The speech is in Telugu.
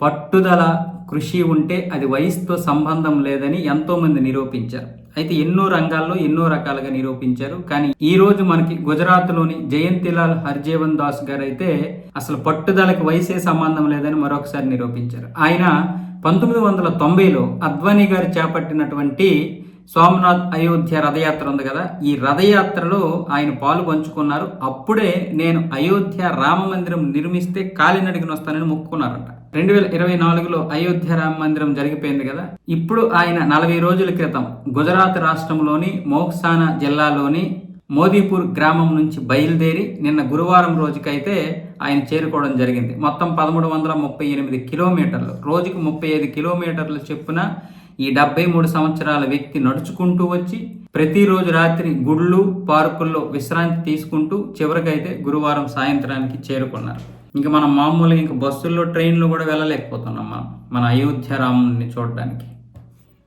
పట్టుదల కృషి ఉంటే అది వయసుతో సంబంధం లేదని ఎంతోమంది నిరూపించారు. అయితే ఎన్నో రంగాల్లో ఎన్నో రకాలుగా నిరూపించారు. కానీ ఈ రోజు మనకి గుజరాత్లోని జయంతిలాల్ హర్జీవన్ దాస్ గారు అయితే అసలు పట్టుదలకి వయసే సంబంధం లేదని మరొకసారి నిరూపించారు. ఆయన పంతొమ్మిది వందల తొంభైలో అద్వానీ గారు చేపట్టినటువంటి సోమనాథ్ అయోధ్య రథయాత్ర ఉంది కదా ఈ రథయాత్రలో ఆయన పాలు పంచుకున్నారు. అప్పుడే నేను అయోధ్య రామ మందిరం నిర్మిస్తే కాలినడిగిన వస్తానని మొక్కుకున్నారంట. రెండు వేల ఇరవై నాలుగులో అయోధ్య రామ మందిరం జరిగిపోయింది కదా ఇప్పుడు ఆయన నలభై రోజుల క్రితం గుజరాత్ రాష్ట్రంలోని మోక్సానా జిల్లాలోని మోదీపూర్ గ్రామం నుంచి బయలుదేరి నిన్న గురువారం రోజుకైతే ఆయన చేరుకోవడం జరిగింది. మొత్తం పదమూడు వందల ముప్పై ఎనిమిది కిలోమీటర్లు. రోజుకు ముప్పై ఐదు కిలోమీటర్లు చెప్పున ఈ డెబ్బై మూడు సంవత్సరాల వ్యక్తి నడుచుకుంటూ వచ్చి ప్రతిరోజు రాత్రి గుళ్ళు పార్కుల్లో విశ్రాంతి తీసుకుంటూ చివరికైతే గురువారం సాయంత్రానికి చేరుకున్నారు. ఇంకా మనం మామూలుగా ఇంకా బస్సుల్లో ట్రైన్లో కూడా వెళ్ళలేకపోతున్నాం మనం మన అయోధ్య రాముని చూడడానికి.